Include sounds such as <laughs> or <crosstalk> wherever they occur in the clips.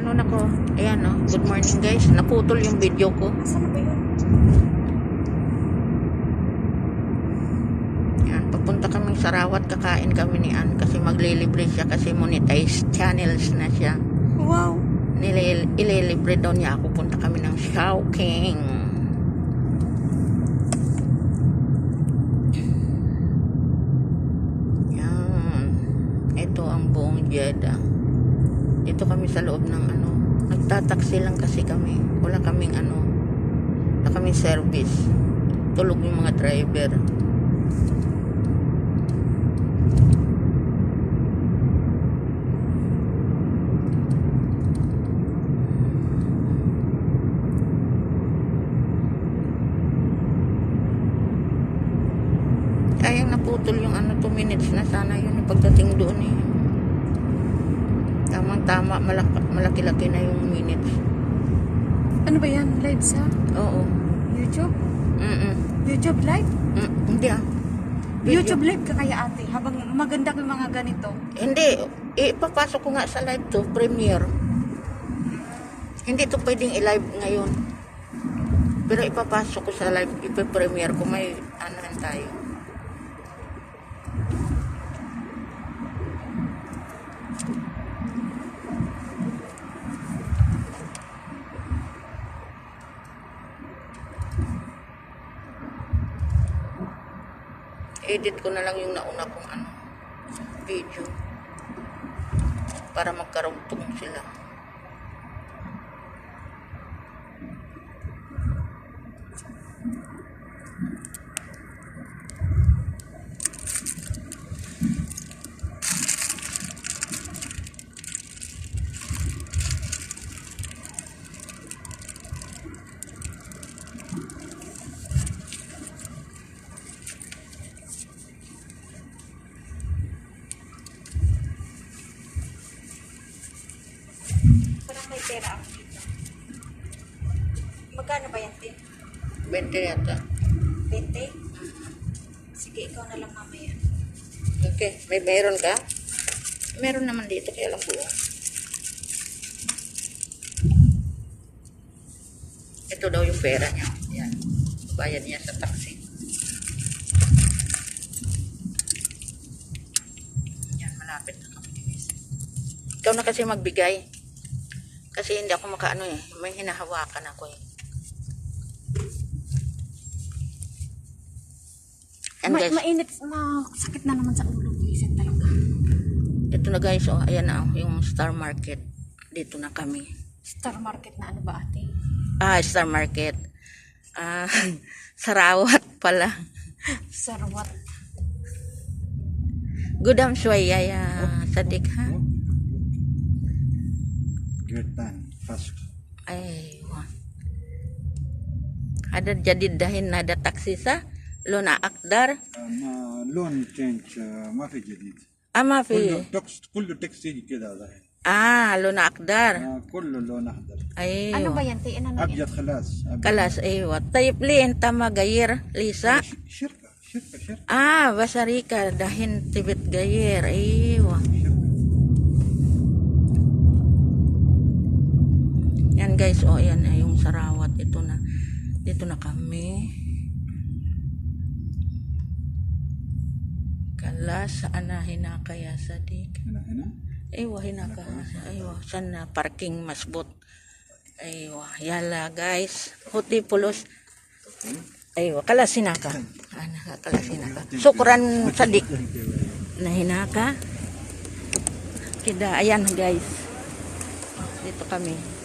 ano na ko. Ayan oh. Good morning guys. Naputol yung video ko. Asan ba yun? Yan, papunta kaming Sarawat, kakain kami ni Ann kasi maglilibre siya kasi monetized channels na siya. Wow. Nilil, ililibre daw niya ako. Punta kami ng Shawking. Yan. Ito ang buong Jeddah. Dito kami sa loob ng ano. Nagtataksi lang kasi kami. Wala kaming ano. Wala kaming service. Tulog yung mga driver. Sayang naputol yung ano 2 minutes na sana yun yung pagdating doon eh. Tamang tama malaki, malaki-laki na yung minutes. Ano ba yan? Live sa Oo. YouTube? Mm YouTube live? mm Hindi ah. Video. YouTube live ka kaya ate? Habang maganda ko yung mga ganito. Hindi. Ipapasok ko nga sa live to, premiere. Hindi to pwedeng i-live ngayon. Pero ipapasok ko sa live, ipa-premiere ko. May ano rin tayo. Edit ko na lang yung nauna kong ano, video para magkarugtong sila. May pera ako dito. Magkano ba yan, Tin? 20 yata. 20? Sige, ikaw na lang mamaya. Okay, may meron ka? Meron naman dito, kaya lang buo. Ito daw yung pera niya. Yan. Bayad niya sa taxi. Yan, malapit na kami. Ikaw na kasi magbigay. Kasi hindi ako makaano eh. May hinahawakan ako eh. Yan Ma- guys. mainit, masakit na naman sa ulo. Talaga. Ito na guys, oh, ayan na oh, yung Star Market. Dito na kami. Star market na ano ba ate? Ah, Star Market. Ah, <laughs> Sarawat pala. Sarwat. Gudam shwaya ya sadik ha. Great time, fast. Aywa. Ada jadi dahin nada taksi sa lona akdar ما لون تشينج ما في جديد ama كله fi تكس كله تكستيل كده ظاهر ah lona akdar آه، كله لون اخضر ay Ano ba yan, Tin? Ano na yan? ابيض خلاص أبيض. kalas aywa tayip lin tama gayir lisa ش- شركه شركه شركه ah basarika dahin tibet gayir aywa guys, oh ayan ay yung sarawat ito na. Dito na kami. Kala saan na hinakaya sa dik. Ewa hinaka. Ewa saan na parking masbot. Ewa yala guys. Huti pulos. Ewa kala sinaka. Ah, kala sinaka. Sukran sa dik. Na hinaka. Kida ayan guys. Dito kami.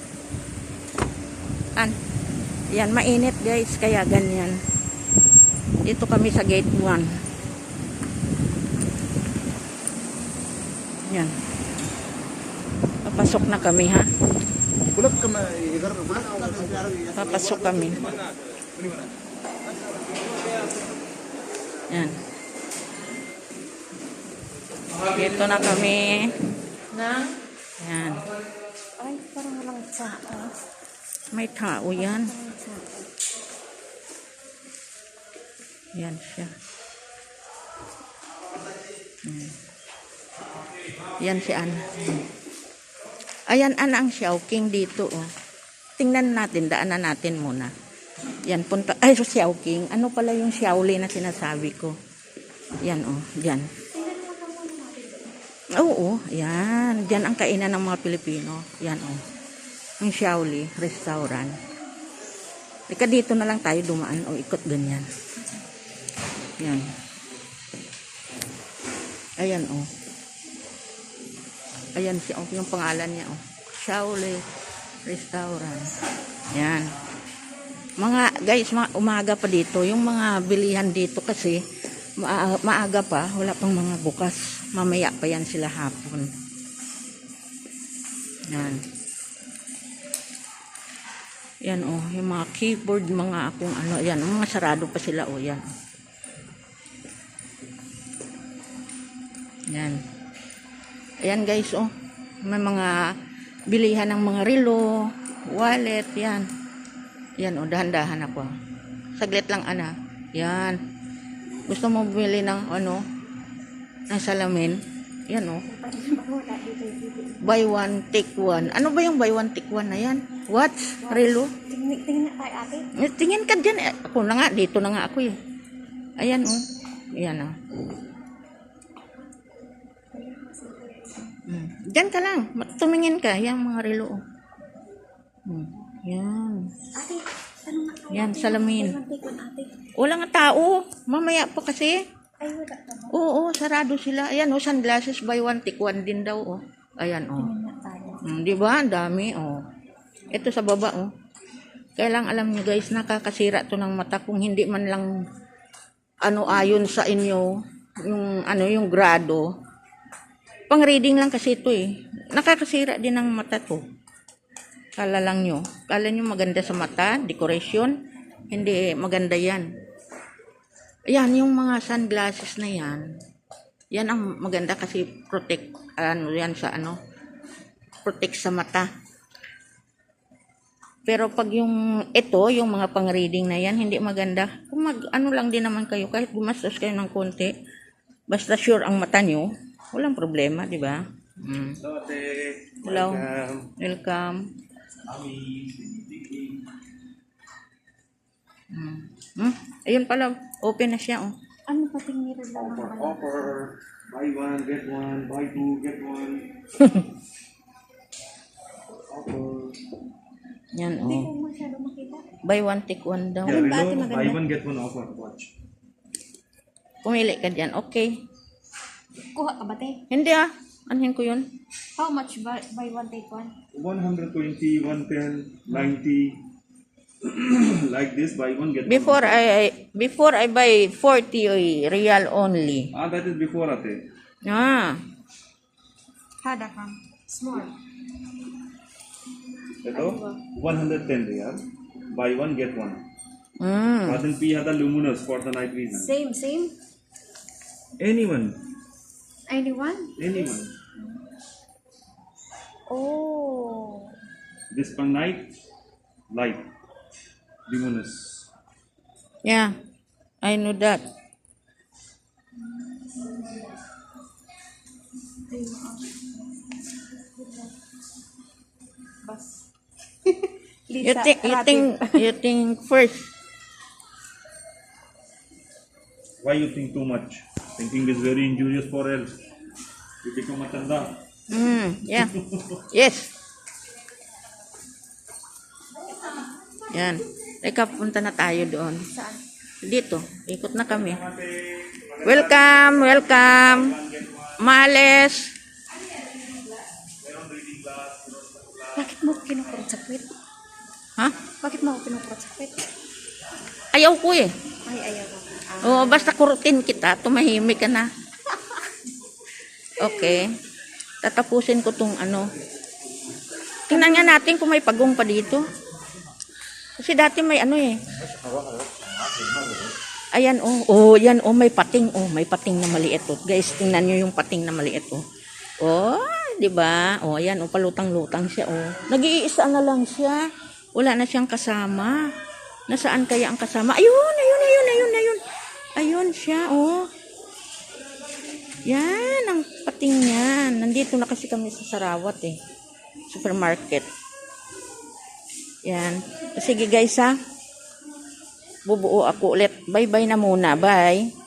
An. Yan, mainit guys. Kaya ganyan. Dito kami sa gate 1. Yan. Papasok na kami ha. Papasok kami. Yan. Dito na kami. Na? Yan. Ay, parang walang sa. May tao yan. Yan siya. Hmm. Yan si Ana. Ayan, ana ang Xiaoqing dito, oh. Tingnan natin, daanan natin muna. Yan, punta. Ay, so Xiaoqing. Ano pala yung Xiaoli na sinasabi ko? Yan, oh. Yan. Oo, yan. Diyan ang kainan ng mga Pilipino. Yan, oh. Ang Xiaoli Restaurant. Ika dito na lang tayo dumaan o ikot ganyan. Yan. Ayan, oh. Ayan siya, oh, yung pangalan niya, oh. Shaole Restaurant. Yan. Mga, guys, mga umaga pa dito. Yung mga bilihan dito kasi, maa- maaga pa, wala pang mga bukas. Mamaya pa yan sila hapon. Yan. Yan, oh, yung mga keyboard, mga akong ano, yan, mga sarado pa sila, oh, yan. Yan. Ayan guys, oh. May mga bilihan ng mga relo, wallet, yan. Yan, oh, dahan-dahan ako. Saglit lang, ana. Yan. Gusto mo bumili ng, ano, ng salamin? Yan, oh. Buy one, take one. Ano ba yung buy one, take one na yan? What? Relo? Tingin, na ate. Tingin ka dyan. Eh, Ako na nga, dito na nga ako eh. Ayan, oh. Ayan, oh. Hmm. Diyan ka lang. Tumingin ka. Yan, mga relo, oh. Hmm. Yan. Ate, tanong na. Yan, salamin. Wala nga tao. Mamaya pa kasi. Ay, wala ba? Oo, sarado sila. Ayan, oh, sunglasses by one, take one din daw, oh. Ayan, oh. Mm, di ba? Ang dami, oh. Ito sa baba, oh. Kailang alam niyo guys, nakakasira to ng mata kung hindi man lang ano ayon sa inyo yung ano yung grado. Pang reading lang kasi ito eh. Nakakasira din ng mata to. Kala lang nyo. Kala nyo maganda sa mata, decoration. Hindi, maganda yan. Ayan, yung mga sunglasses na yan. Yan ang maganda kasi protect, ano yan sa ano, protect sa mata. Pero pag yung ito, yung mga pang-reading na yan, hindi maganda. Kung mag, ano lang din naman kayo, kahit gumastos kayo ng konti, basta sure ang mata nyo, walang problema, di ba? Mm. Hello. Welcome. Mm. Hmm? Ayun pala, open na siya, oh. Ano pa tingin rin lang ng ano? offer buy one get one buy two get one offer <laughs> Yan, Hindi oh. ko masyado makita. Buy one, take one daw. yeah, below, buy one get one offer watch Pumili ka dyan, okay. Kuha ka ba te? Hindi ah, anhin ko yun. How much buy, buy one take one? 120 110 90 <clears throat> like this buy one get Before one I, before I buy 40 real only. ah that is before ate Ah, Hada kam. Small. ito 110 real buy one get one mm. and then p had the luminous for the night vision Same, same. anyone Anyone? anyone Oh. this pang night light luminous Yeah, I know that. You think, you think, you think first. why you think too much thinking is very injurious for health you become a tanda Mm, yeah. Yes. <laughs> Yan. Teka, punta na tayo doon. Saan? Dito. Ikot na kami. Welcome, welcome. Males. Bakit mo kinukurot sa kwit? Ha? Bakit mo kinukurot sa kwit? Ayaw ko eh. Ay, ayaw ko. Ah, Oo, basta kurutin kita, tumahimik ka na. Okay. Tatapusin ko tong ano. Tingnan nga natin kung may pagong pa dito. Kasi dati may ano eh. Ayan oh, oh, yan oh, may pating oh, may pating na maliit oh. Guys, tingnan niyo yung pating na maliit oh. Oh, 'di ba? Oh, ayan oh, palutang-lutang siya oh. Nag-iisa na lang siya. Wala na siyang kasama. Nasaan kaya ang kasama? Ayun, ayun, ayun, ayun, ayun. Ayun siya, oh. Yan, ang pating niyan. Nandito na kasi kami sa Sarawat, eh. supermarket. Yan. Sige guys ha. Bubuo ako ulit. Bye-bye na muna. Bye.